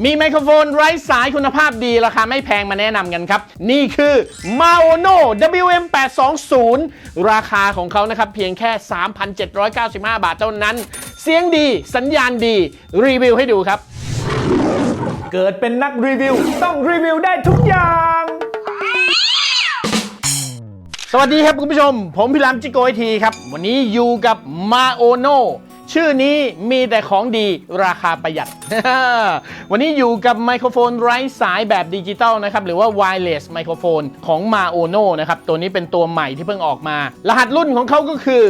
มีไมโครโฟนไร้สายคุณภาพดี ราคาไม่แพงมาแนะนำกันครับ นี่คือ Maono WM820 ราคาของเขานะครับ เพียงแค่ 3,795 บาทเท่านั้น เสียงดีสัญญาณดี รีวิวให้ดูครับ เกิดเป็นนักรีวิว ต้องรีวิวได้ทุกอย่าง สวัสดีครับคุณผู้ชม ผมพิรามจิโกไอทีครับ วันนี้อยู่กับ Maono ชื่อนี้มีแต่ของดีราคาประหยัด วันนี้อยู่กับไมโครโฟนไร้สายแบบดิจิตอลนะครับ หรือว่า wireless ไมโครโฟนของ Maono นะครับ ตัวนี้เป็นตัวใหม่ที่เพิ่งออกมา รหัสรุ่นของเขาก็คือ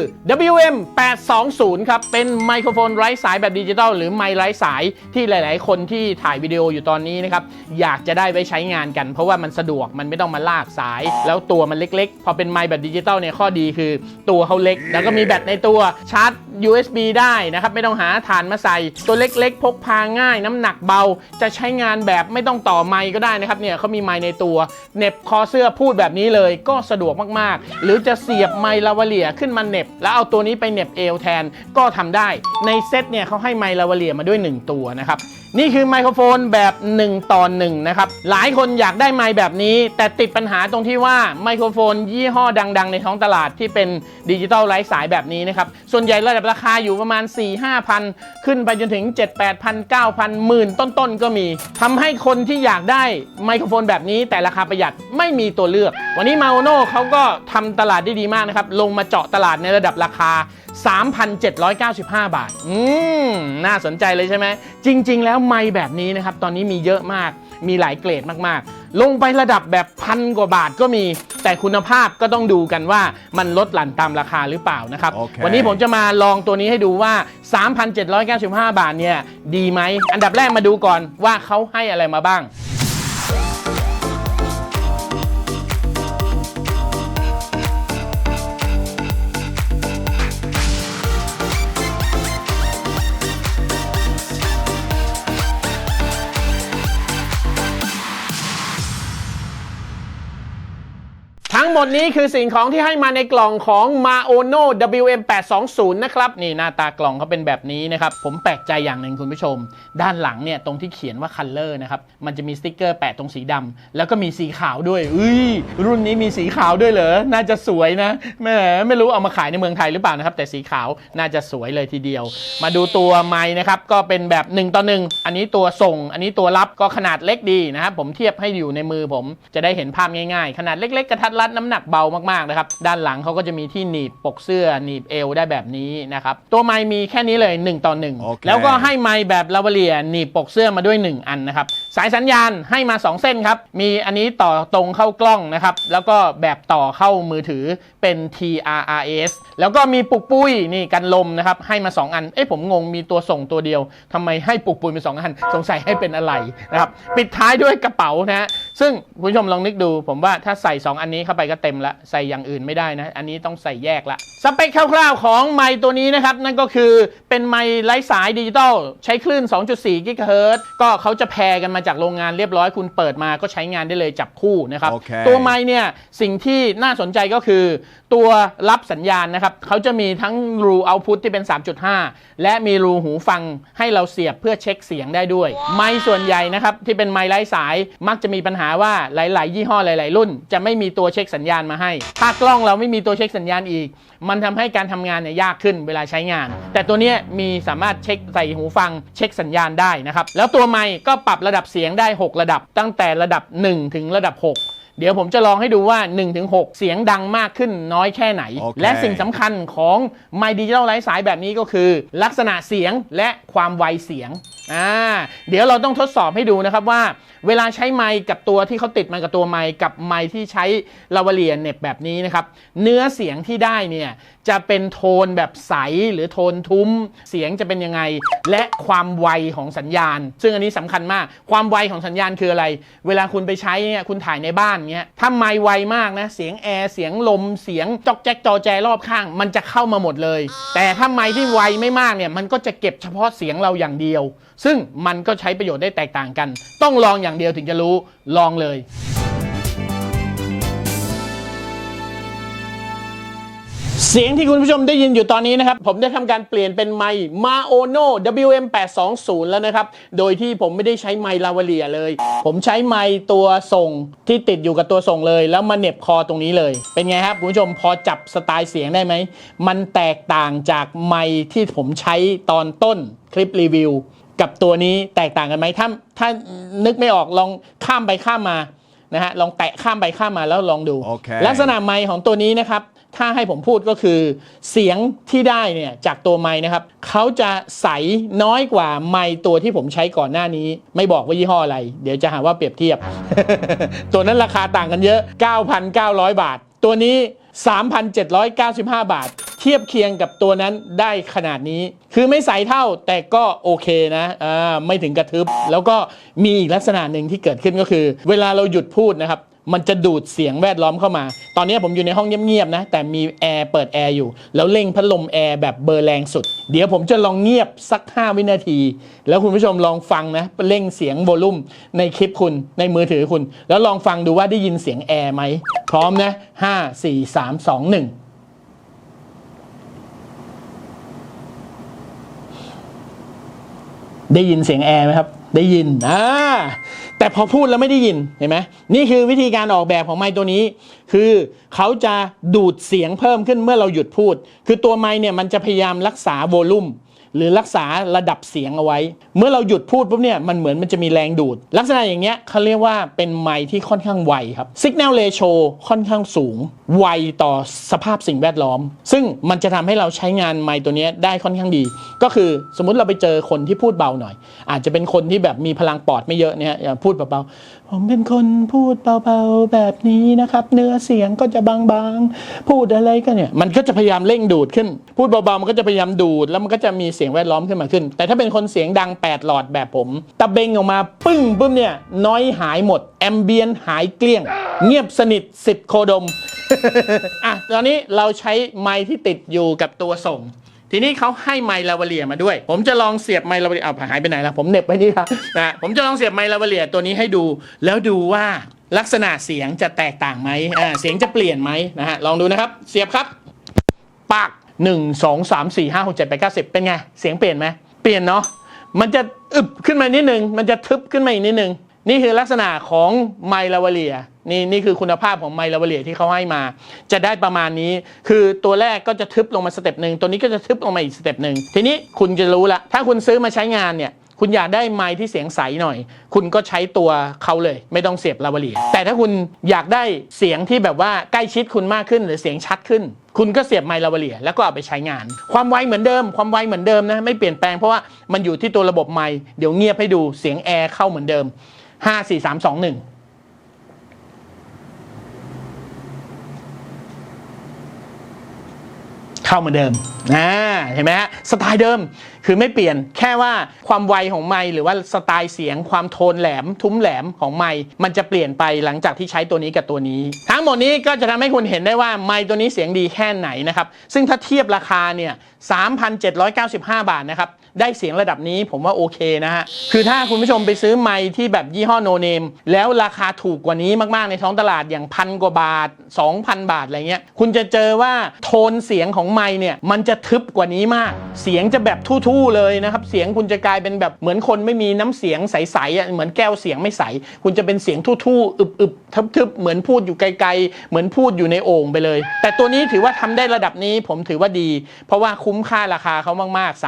WM820 ครับ เป็นไมโครโฟนไร้สายแบบดิจิตอลหรือไมค์ไร้สายที่หลาย ๆ คนที่ถ่ายวิดีโออยู่ตอนนี้นะครับ อยากจะได้ไว้ใช้งานกัน เพราะว่ามันสะดวกมันไม่ต้องมาลากสาย แล้วตัวมันเล็ก ๆ พอเป็นไมค์แบบดิจิตอลเนี่ยข้อดีคือ ตัวเขาเล็ก แล้วก็มีแบตในตัวชาร์จ USB ได้นะครับ ไม่ต้องหาฐานมาใส่ ตัวเล็กๆ พกพาง่าย น้ำหนักเบา จะใช้งานแบบไม่ต้องต่อไมค์ก็ได้นะครับเนี่ยเขามีไมค์ในตัวเน็บคอเสื้อพูดแบบนี้เลยก็สะดวกมากๆ หรือจะเสียบไมค์ลาวเลียขึ้นมาเน็บ แล้วเอาตัวนี้ไปเน็บเอวแทนก็ทำได้ในเซตเนี่ยเขาให้ไมค์ลาวเลียมาด้วย 1 ตัวนะครับ นี่คือไมโครโฟนแบบ 1 ต่อ 1 นะครับ หลายคนอยากได้ไมค์แบบนี้ แต่ติดปัญหาตรงที่ว่าไมโครโฟนยี่ห้อดังๆ ในท้องตลาดที่เป็นดิจิตอลไร้สายแบบนี้นะครับ ส่วนใหญ่ระดับราคาอยู่ประมาณ 4 5 พัน ขึ้นไปจนถึง 7 8พัน9พันหมื่นต้นๆ ก็มีทำให้คนที่อยากได้ไมโครโฟนแบบนี้ แต่ราคาประหยัดไม่มีตัวเลือก วันนี้มาโนเขาก็ทำตลาดได้ดีมากนะครับ ลงมาเจาะตลาดในระดับราคา 3,795 บาท อืม น่าสนใจเลยใช่ไหม จริง ๆ แล้วไมค์แบบนี้นะครับ ตอนนี้มีเยอะมาก มีหลายเกรดมากๆ ลงไประดับแบบพันกว่าบาทก็มี แต่คุณภาพก็ต้องดูกันว่ามันลดหลั่นตามราคาหรือเปล่านะครับโอเควันนี้ผมจะมาลองตัวนี้ให้ดูว่า 3,795 บาทเนี่ยดีไหม อันดับแรกมาดูก่อนว่าเขาให้อะไรมาบ้าง งหมดนี้คือสิ่งของที่ให้มาในกล่องของ Maono WM820 นะครับ นี่หน้าตากล่องเขาเป็นแบบนี้นะครับ ผมแปลกใจอย่างหนึ่งคุณผู้ชม ด้านหลังเนี่ยตรงที่เขียนว่า Color นะครับ มันจะมีสติ๊กเกอร์แปะตรงสีดำแล้วก็มีสีขาวด้วยอุ้ยรุ่นนี้มีสีขาวด้วยเหรอ น่าจะสวยนะแหมไม่รู้เอามาขายในเมืองไทยหรือเปล่านะครับ แต่สีขาวน่าจะสวยเลยทีเดียว มาดูตัวไม้นะครับก็เป็นแบบ1ต่อ1อันนี้ตัวส่ง อันนี้ตัวรับก็ขนาดเล็กดีนะครับผมเทียบให้อยู่ในมือผมจะได้เห็นภาพง่ายๆ ขนาดเล็กๆกระทัดรัดนำหนักเบามากๆนะครับ ด้านหลังเขาก็จะมีที่หนีบปกเสื้อหนีบเอวได้แบบนี้นะครับ ตัวไม้มีแค่นี้เลย 1 ต่อโอเค1แล้วก็ให้ไม้แบบลาวาเลียหนีบปกเสื้อมาด้วย 1 อันนะครับ สายสัญญาณให้มา 2 เส้นครับ มีอันนี้ต่อตรงเข้ากล้องนะครับ แล้วก็แบบต่อเข้ามือถือเป็น TRRS แล้วก็มีปุกปุ้ยนี่กันลมนะครับ ให้มา 2 อัน เอ้ยผมงงมีตัวส่งตัวเดียวทำไมให้ปุกปุ้ยเป็นสองอัน สงสัยให้เป็นอะไรนะครับ ปิดท้ายด้วยกระเป๋านะฮะ ซึ่งคุณผู้ชมลองนึกดู ผมว่าถ้าใส่ 2 อันนี้เข้าไปก็เต็มละใส่อย่างอื่นไม่ได้นะ อันนี้ต้องใส่แยกละสเปคคร่าวๆของไมค์ตัวนี้นะครับ นั่นก็คือเป็นไมค์ไร้สายดิจิตอลใช้คลื่น 2.4 กิกะเฮิรตซ์ก็เขาจะแพรกันมาจากโรงงานเรียบร้อยคุณเปิดมาก็ใช้งานได้เลยจับคู่นะครับโอเคตัวไมค์เนี่ยสิ่งที่น่าสนใจก็คือ ตัวรับสัญญาณนะครับเขาจะมีทั้งรูเอาพุตที่เป็น 3.5 และมีรูหูฟังให้เราเสียบเพื่อเช็คเสียงได้ด้วย ไมค์ส่วนใหญ่นะครับที่เป็นไมค์ไร้สายมักจะมีปัญหาว่าหลาย ๆ ยี่ห้อหลาย ๆ รุ่น จะไม่มีตัวเช็คสัญญาณมาให้ ถ้ากล้องเราไม่มีตัวเช็คสัญญาณอีก มันทำให้การทำงานเนี่ยยากขึ้นเวลาใช้งาน แต่ตัวเนี้ยมีสามารถเช็คใส่หูฟังเช็คสัญญาณได้นะครับ แล้วตัวไมค์ก็ปรับระดับเสียงได้ 6 ระดับ ตั้งแต่ระดับ 1 ถึงระดับ 6เดี๋ยวผมจะลองให้ดูว่า 1-6 เสียงดังมากขึ้นน้อยแค่ไหนโอเคและสิ่งสำคัญของไมค์ดิจิทัลไร้สายแบบนี้ก็คือ ลักษณะเสียงและความไวเสียง อ่าเดี๋ยวเราต้องทดสอบให้ดูนะครับว่า เวลาใช้ไมค์กับตัวที่เขาติดมากับตัวไมค์กับไมค์ที่ใช้ลาวาเลียนเน็บแบบนี้นะครับ เนื้อเสียงที่ได้เนี่ยจะเป็นโทนแบบใสหรือโทนทุ้มเสียงจะเป็นยังไง และความไวของสัญญาณ ซึ่งอันนี้สำคัญมากความไวของสัญญาณคืออะไร เวลาคุณไปใช้เนี่ยคุณถ่ายในบ้านเนี้ยถ้าไมค์ไวมากนะเสียงแอร์เสียงลมเสียงจอกแจ๊กจอแจรอบข้าง มันจะเข้ามาหมดเลย แต่ถ้าไมค์ที่ไวไม่มากเนี่ยมันก็จะเก็บเฉพาะเสียงเราอย่างเดียวซึ่งมันก็ใช้ประโยชน์ได้แตกต่างกัน ต้องลองอย่างเดียวถึงจะรู้ลองเลยเสียงที่คุณผู้ชมได้ยินอยู่ตอนนี้นะครับ ผมได้ทำการเปลี่ยนเป็นไมค์มาโอโน WM820 แล้วนะครับ โดยที่ผมไม่ได้ใช้ไมค์ลาวเลียเลย ผมใช้ไมค์ตัวส่งที่ติดอยู่กับตัวส่งเลย แล้วมาเหน็บคอตรงนี้เลย เป็นไงครับ คุณผู้ชมพอจับสไตล์เสียงได้ไหม มันแตกต่างจากไมค์ที่ผมใช้ตอนต้นคลิปรีวิว กับตัวนี้แตกต่างกันไหมถ้าถ้านึกไม่ออกลองข้ามไปข้ามมานะฮะลองแตะข้ามไปข้ามมาแล้วลองดูโอเคลักษณะไมค์ของตัวนี้นะครับ ถ้าให้ผมพูดก็คือ เสียงที่ได้เนี่ยจากตัวไมค์นะครับเขาจะใสน้อยกว่าไมค์ตัวที่ผมใช้ก่อนหน้านี้ ไม่บอกว่ายี่ห้ออะไร เดี๋ยวจะหาว่าเปรียบเทียบ ตัวนั้นราคาต่างกันเยอะ 9,900 บาท ตัวนี้ 3,795 บาท เทียบเคียงกับตัวนั้นได้ขนาดนี้ คือไม่ใสเท่าแต่ก็โอเคนะอ่าไม่ถึงกระทึบ แล้วก็มีอีกลักษณะหนึ่งที่เกิดขึ้นก็คือ เวลาเราหยุดพูดนะครับ มันจะดูดเสียงแวดล้อมเข้ามา ตอนนี้ผมอยู่ในห้องเงียบๆนะ แต่มีแอร์เปิดแอร์อยู่ แล้วเร่งพัดลมแอร์แบบเบอร์แรงสุด เดี๋ยวผมจะลองเงียบสัก 5 วินาที แล้วคุณผู้ชมลองฟังนะเร่งเสียงโวลูมในคลิปคุณในมือถือคุณ แล้วลองฟังดูว่าได้ยินเสียงแอร์ไหม พร้อมนะ 5 4 3 2 1ได้ยินเสียงแอร์ไหมครับ ได้ยินอ่าแต่พอพูดแล้วไม่ได้ยินเห็นไหมนี่คือวิธีการออกแบบของไมค์ตัวนี้ คือเขาจะดูดเสียงเพิ่มขึ้นเมื่อเราหยุดพูด คือตัวไมค์เนี่ยมันจะพยายามรักษาโวลูม หรือรักษาระดับเสียงเอาไว้ เมื่อเราหยุดพูดปุ๊บเนี่ยมันเหมือนมันจะมีแรงดูด ลักษณะอย่างเงี้ยเขาเรียกว่าเป็นไมค์ที่ค่อนข้างไวครับ Signal Ratio ค่อนข้างสูง ไวต่อสภาพสิ่งแวดล้อม ซึ่งมันจะทำให้เราใช้งานไมค์ตัวเนี้ยได้ค่อนข้างดี ก็คือสมมุติเราไปเจอคนที่พูดเบาหน่อย อาจจะเป็นคนที่แบบมีพลังปอดไม่เยอะเนี่ยพูดเบาๆผมเป็นคนพูดเบาๆแบบนี้นะครับ เนื้อเสียงก็จะบางๆ พูดอะไรก็เนี่ยมันก็จะพยายามเร่งดูดขึ้น พูดเบาๆมันก็จะพยายามดูดแล้วมันก็จะมีเสียงแวดล้อมขึ้นมาขึ้น แต่ถ้าเป็นคนเสียงดัง 8 หลอดแบบผม ตะเบงออกมาปึ้งปุ๊บเนี่ยน้อยหายหมด แอมเบียนหายเกลี้ยง เงียบสนิทสิบโคดม อะ ตอนนี้เราใช้ไมค์ที่ติดอยู่กับตัวส่งทีนี้เขาให้ไมค์ลาวเลียมาด้วย ผมจะลองเสียบไมค์ลาวเลียเอาหายไปไหนละผมเน็บไว้นี่ครับนะผมจะลองเสียบไมค์ลาวเลียตัวนี้ให้ดู แล้วดูว่าลักษณะเสียงจะแตกต่างไหมอ่าเสียงจะเปลี่ยนไหมนะฮะลองดูนะครับ เสียบครับ ปาก เจ็ดแปดเก้าสิบเป็นไง เสียงเปลี่ยนไหม เปลี่ยนเนาะ มันจะอึบขึ้นมานิดนึง มันจะทึบขึ้นมาอีกนิดนึง นี่คือลักษณะของไมลาวาเลีย นี่นี่คือคุณภาพของไมลาวาเลียที่เขาให้มา จะได้ประมาณนี้ คือตัวแรกก็จะทึบลงมาสเต็ปหนึ่ง ตัวนี้ก็จะทึบลงมาอีกสเต็ปหนึ่ง ทีนี้คุณจะรู้ละ ถ้าคุณซื้อมาใช้งานเนี่ย คุณอยากได้ไมค์ที่เสียงใสหน่อย คุณก็ใช้ตัวเขาเลย ไม่ต้องเสียบลาวาเลียแต่ถ้าคุณอยากได้เสียงที่แบบว่าใกล้ชิดคุณมากขึ้นหรือเสียงชัดขึ้น คุณก็เสียบไมค์ลาวาเลียแล้วก็เอาไปใช้งาน ความไวเหมือนเดิม ความไวเหมือนเดิมนะไม่เปลี่ยนแปลงเพราะว่ามันอยู่ที่ตัวระบบไมค์เดี๋ยวเงียบให้ดูเสียงแอร์เข้าเหมือนเดิม5 4 3 2 1เข้าเหมือนเดิมอ่าเห็นไหมฮะ สไตล์เดิมคือไม่เปลี่ยนแค่ว่าความไวของไมหรือว่าสไตล์เสียงความโทนแหลมทุ้มแหลมของไมมันจะเปลี่ยนไปหลังจากที่ใช้ตัวนี้กับตัวนี้ ทั้งหมดนี้ก็จะทำให้คุณเห็นได้ว่าไมตัวนี้เสียงดีแค่ไหนนะครับ ซึ่งถ้าเทียบราคาเนี่ย3,795 บาทนะครับได้เสียงระดับนี้ผมว่าโอเคนะฮะ คือถ้าคุณผู้ชมไปซื้อไมค์ที่แบบยี่ห้อโนเนมแล้วราคาถูกกว่านี้มากๆในท้องตลาดอย่างพันกว่าบาท 2,000 บาทอะไรเงี้ย คุณจะเจอว่าโทนเสียงของไมค์เนี่ยมันจะทึบกว่านี้มาก เสียงจะแบบทู่ๆเลยนะครับเสียงคุณจะกลายเป็นแบบเหมือนคนไม่มีน้ำเสียงใสๆอะเหมือนแก้วเสียงไม่ใส คุณจะเป็นเสียงทู่ๆอึบๆทึบๆเหมือนพูดอยู่ไกลๆ เหมือนพูดอยู่ในโอ่งไปเลย แต่ตัวนี้ถือว่าทำได้ระดับนี้ผมถือว่าดี เพราะว่าคุ้มค่าราคาเขามากๆ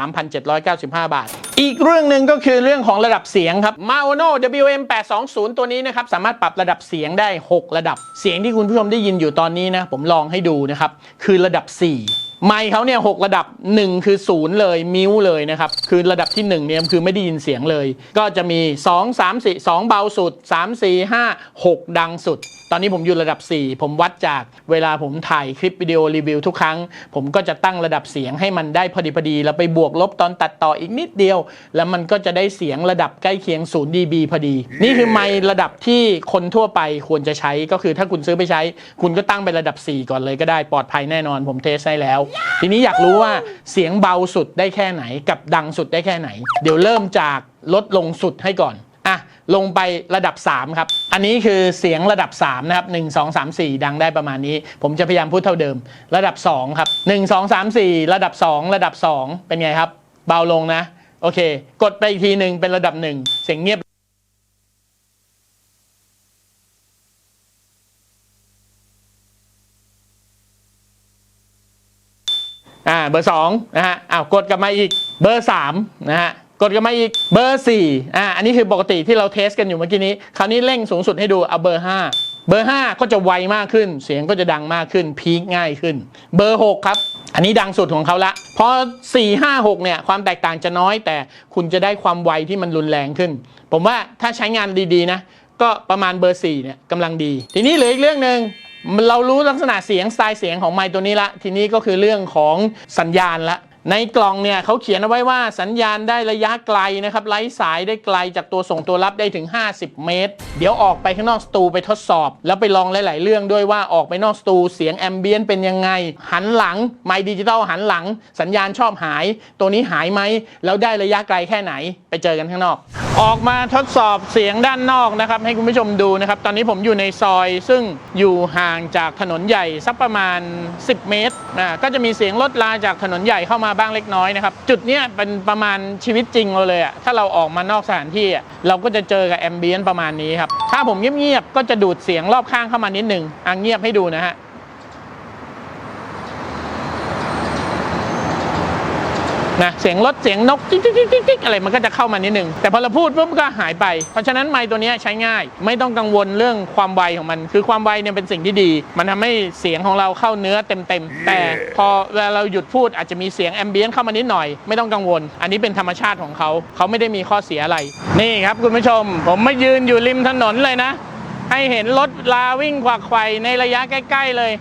3,795 บาท อีกเรื่องหนึ่งก็คือเรื่องของระดับเสียงครับ Maono WM820 ตัวนี้นะครับสามารถปรับระดับเสียงได้ 6 ระดับเสียงที่คุณผู้ชมได้ยินอยู่ตอนนี้นะผมลองให้ดูนะครับคือระดับ 4 ไมค์เขาเนี่ยหระดับ 1 คือ0เลยมิวเลยนะครับ คือระดับที่1เนี่ยคือไม่ได้ยินเสียงเลย ก็จะมี 2 3 4 2 เบาสุด 3 4 5 6 ดังสุด อนนี้ผมอยู่ระดับ 4 ผมวัดจากเวลาผมถ่ายคลิปวิดีโอรีวิวทุกครั้ง ผมก็จะตั้งระดับเสียงให้มันได้พอดีพอดีแล้วไปบวกลบตอนตัดต่ออีกนิดเดียว แล้วมันก็จะได้เสียงระดับใกล้เคียง 0 dB พอดี นี่คือไมค์ระดับที่คนทั่วไปควรจะใช้ก็คือถ้าคุณซื้อไปใช้ คุณก็ตั้งเป็นระดับ 4 ก่อนเลยก็ได้ปลอดภัยแน่นอน ผมเทสให้แล้ว ทีนี้อยากรู้ว่าเสียงเบาสุดได้แค่ไหน กับดังสุดได้แค่ไหน เดี๋ยวเริ่มจากลดลงสุดให้ก่อนอะ ลงไประดับ 3 ครับ อันนี้คือเสียงระดับ 3 นะครับ 1 2 3 4 ดังได้ประมาณนี้ ผมจะพยายามพูดเท่าเดิม ระดับ 2 ครับ 1 2 3 4 ระดับ 2 ระดับ 2 เป็นไงครับ เบาลงนะ โอเค กดไปอีกทีหนึ่งเป็นระดับ 1 เสียงเงียบอ่าเบอร์2นะฮะอ้าวกดกลับมาอีกเบอร์3นะฮะ กดกลับมาอีกเบอร์4อ่าอันนี้คือปกติที่เราเทสกันอยู่เมื่อกี้นี้ คราวนี้เร่งสูงสุดให้ดูเอาเบอร์ 5 เบอร์ 5 ก็จะไวมากขึ้น เสียงก็จะดังมากขึ้น พีคง่ายขึ้น เบอร์ 6 ครับ อันนี้ดังสุดของเขาละ พอ 4 5 6 เนี่ย ความแตกต่างจะน้อยแต่คุณจะได้ความไวที่มันรุนแรงขึ้น ผมว่าถ้าใช้งานดีๆนะ ก็ประมาณเบอร์ 4 เนี่ยกำลังดี ทีนี้เหลืออีกเรื่องหนึ่งเรารู้ลักษณะเสียงสไตล์เสียงของไมค์ตัวนี้ละ ทีนี้ก็คือเรื่องของสัญญาณละ ในกล่องเนี่ยเขาเขียนเอาไว้ว่าสัญญาณได้ระยะไกลนะครับไร้สายได้ไกลจากตัวส่งตัวรับได้ถึง 50 เมตร เดี๋ยวออกไปข้างนอกสตูไปทดสอบ แล้วไปลองหลาย ๆ เรื่องด้วยว่าออกไปนอกสตูเสียงแอมเบียนเป็นยังไง หันหลังไมค์ดิจิตอลหันหลัง สัญญาณชอบหาย ตัวนี้หายไหมแล้วได้ระยะไกลแค่ไหน ไปเจอกันข้างนอกออกมาทดสอบเสียงด้านนอกนะครับ ให้คุณผู้ชมดูนะครับ ตอนนี้ผมอยู่ในซอยซึ่งอยู่ห่างจากถนนใหญ่สักประมาณ 10 เมตรนะก็จะมีเสียงรถลาจากถนนใหญ่เข้ามาบ้างเล็กน้อยนะครับ จุดเนี้ยเป็นประมาณชีวิตจริงเราเลยอะถ้าเราออกมานอกสถานที่อะเราก็จะเจอกับแอมเบียนประมาณนี้ครับ ถ้าผมเงียบๆก็จะดูดเสียงรอบข้างเข้ามานิดนึงอะเงียบให้ดูนะฮะ นะเสียงรถเสียงนกจิ๊กจิ๊กจิ๊กจิ๊กจิ๊กอะไรมันก็จะเข้ามานิดนึง แต่พอเราพูดปุ๊บก็หายไป เพราะฉะนั้นไมค์ตัวเนี้ยใช้ง่าย ไม่ต้องกังวลเรื่องความไวของมัน คือความไวเนี่ยเป็นสิ่งที่ดี มันทำให้เสียงของเราเข้าเนื้อเต็มๆ แต่พอเวลาเราหยุดพูดอาจจะมีเสียงแอมเบียนเข้ามานิดหน่อย ไม่ต้องกังวล อันนี้เป็นธรรมชาติของเขา เขาไม่ได้มีข้อเสียอะไร นี่ครับคุณผู้ชม ผมมายืนอยู่ริมถนนเลยนะ ให้เห็นรถลาวิ่งขวักไขว่ในระยะใกล้ ๆ เลย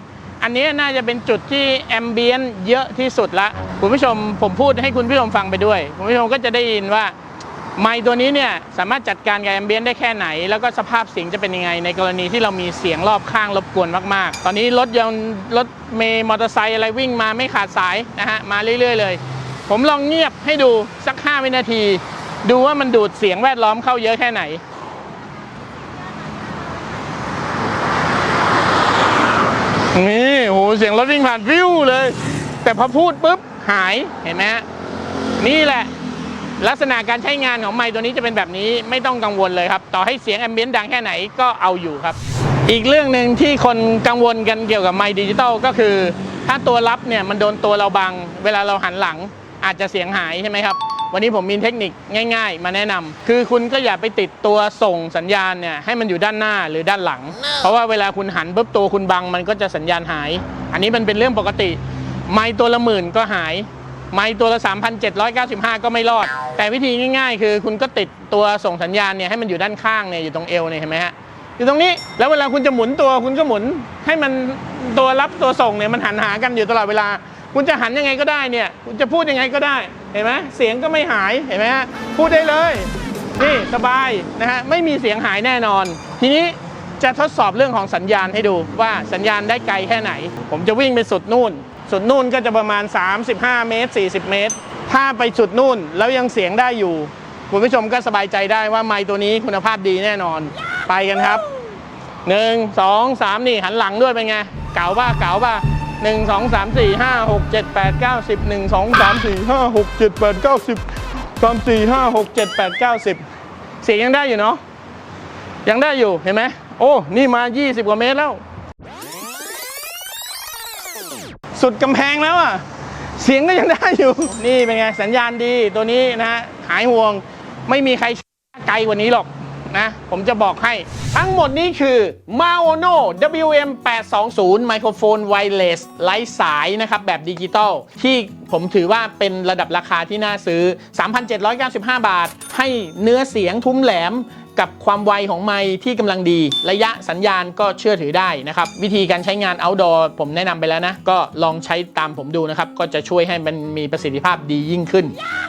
อันนี้น่าจะเป็นจุดที่แอมเบียนเยอะที่สุดละคุณผู้ชมผมพูดให้คุณผู้ชมฟังไปด้วย คุณผู้ชมก็จะได้ยินว่าไมค์ตัวนี้เนี่ยสามารถจัดการกับแอมเบียนได้แค่ไหน แล้วก็สภาพเสียงจะเป็นยังไง ในกรณีที่เรามีเสียงรอบข้างรบกวนมากๆ ตอนนี้รถยนต์รถเมย์มอเตอร์ไซค์อะไรวิ่งมาไม่ขาดสายนะฮะมาเรื่อย ๆ เลย ผมลองเงียบให้ดูสัก 5 วินาที ดูว่ามันดูดเสียงแวดล้อมเข้าเยอะแค่ไหน นี่โหเสียงรถวิ่งผ่านฟิวเลย แต่พอพูดปุ๊บหายเห็นไหมฮะนี่แหละ ลักษณะการใช้งานของไมค์ตัวนี้จะเป็นแบบนี้ไม่ต้องกังวลเลยครับ ต่อให้เสียงแอมเบียนต์ดังแค่ไหนก็เอาอยู่ครับ อีกเรื่องหนึ่งที่คนกังวลกันเกี่ยวกับไมค์ดิจิตอลก็คือ ถ้าตัวรับเนี่ยมันโดนตัวเราบัง เวลาเราหันหลังอาจจะเสียงหายใช่ไหมครับ วันนี้ผมมีเทคนิคง่าย ๆ มาแนะนำคือคุณก็อย่าไปติดตัวส่งสัญญาณเนี่ยให้มันอยู่ด้านหน้าหรือด้านหลัง เพราะว่าเวลาคุณหันปุ๊บตัวคุณบังมันก็จะสัญญาณหาย อันนี้มันเป็นเรื่องปกติ ไมค์ตัวละหมื่นก็หาย ไมค์ตัวละ 3,795 ก็ไม่รอด แต่วิธีง่าย ๆ คือคุณก็ติดตัวส่งสัญญาณเนี่ยให้มันอยู่ด้านข้างเนี่ยอยู่ตรงเอวเนี่ยเห็นไหมฮะอยู่ตรงนี้แล้วเวลาคุณจะหมุนตัวคุณก็หมุนให้มันตัวรับตัวส่งเนี่ยมันหันหากันอยู่ตลอดเวลา คุณจะหันยังไงก็ได้เนี่ย คุณจะพูดยังไงก็ได้ เห็นไหมเสียงก็ไม่หายเห็นไหมฮะพูดได้เลยนี่สบายนะฮะไม่มีเสียงหายแน่นอน ทีนี้จะทดสอบเรื่องของสัญญาณให้ดูว่าสัญญาณได้ไกลแค่ไหน ผมจะวิ่งไปสุดนู่น สุดนู่นก็จะประมาณ 35 เมตร 40 เมตร ถ้าไปสุดนู่นแล้วยังเสียงได้อยู่คุณผู้ชมก็สบายใจได้ว่าไมค์ตัวนี้คุณภาพดีแน่นอนไปกันครับหนึ่งสองสามนี่หันหลังด้วยเป็นไง เก๋าป่ะเก๋าป่ะ หนึ่งสองสามสี่ห้าหกเจ็ดแปดเก้าสิบหนึ่งสองสามสี่ห้าหกเจ็ดแปดเก้าสิบสามสี่ห้าหกเจ็ดแปดเก้าสิบสียงยังได้อยู่เนาะยังได้อยู่เห็นไหมโอ้ นี่มา 20 กว่าเมตรแล้ว สุดกำแพงแล้วอะ เสียงก็ยังได้อยู่ นี่เป็นไง สัญญาณดีตัวนี้นะฮะหายห่วง ไม่มีใครไกลกว่านี้หรอก นะ ผมจะบอกให้ ทั้งหมดนี้คือ Maono WM 820ไมโครโฟนไวเลสไร้สายนะครับ แบบดิจิตอลที่ผมถือว่าเป็นระดับราคาที่น่าซื้อ 3,795 บาท ให้เนื้อเสียงทุ้มแหลม กับความไวของไมค์ที่กำลังดี ระยะสัญญาณก็เชื่อถือได้นะครับ วิธีการใช้งาน outdoor ผมแนะนำไปแล้วนะ ก็ลองใช้ตามผมดูนะครับ ก็จะช่วยให้มันมีประสิทธิภาพดียิ่งขึ้น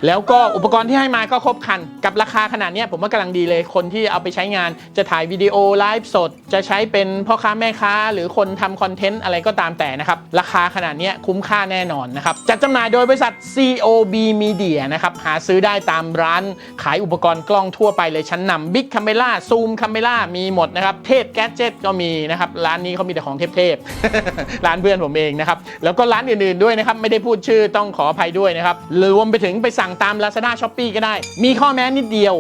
แล้วก็อุปกรณ์ที่ให้มาก็ครบครัน กับราคาขนาดนี้ผมว่ากำลังดีเลย คนที่เอาไปใช้งานจะถ่ายวิดีโอไลฟ์สด จะใช้เป็นพ่อค้าแม่ค้า หรือคนทำคอนเทนต์อะไรก็ตามแต่นะครับ ราคาขนาดนี้คุ้มค่าแน่นอนนะครับ จัดจำหน่ายโดยบริษัท COB Media นะครับ หาซื้อได้ตามร้านขายอุปกรณ์กล้องทั่วไปเลยชั้นนำ Big คาเมล่าซูมคาเมล่ามีหมดนะครับเทพแก d เจ็ตก็มีนะครับร้านนี้เขามีแต่ของเทพๆร้านเพื่อนผมเองนะครับแล้วก็ร้านอื่นๆด้วยนะครับไม่ได้พูดชื่อต้องขออภัยด้วยนะครับรวมไปถึงไปสั่งตาม Lazada s h o p e e ก็ได้ มีข้อแม้นิดเดียว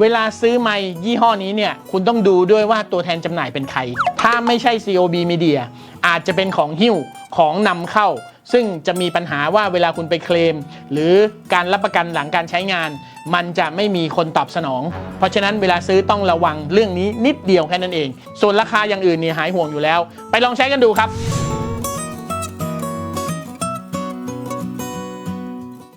เวลาซื้อไมค์ยี่ห้อนี้เนี่ย คุณต้องดูด้วยว่าตัวแทนจำหน่ายเป็นใคร ถ้าไม่ใช่ COB Media อาจจะเป็นของหิ้วของนำเข้า ซึ่งจะมีปัญหาว่าเวลาคุณไปเคลม หรือการรับประกันหลังการใช้งาน มันจะไม่มีคนตอบสนอง เพราะฉะนั้นเวลาซื้อต้องระวังเรื่องนี้นิดเดียวแค่นั้นเอง ส่วนราคาอย่างอื่นเนี่ยหายห่วงอยู่แล้ว ไปลองใช้กันดูครับ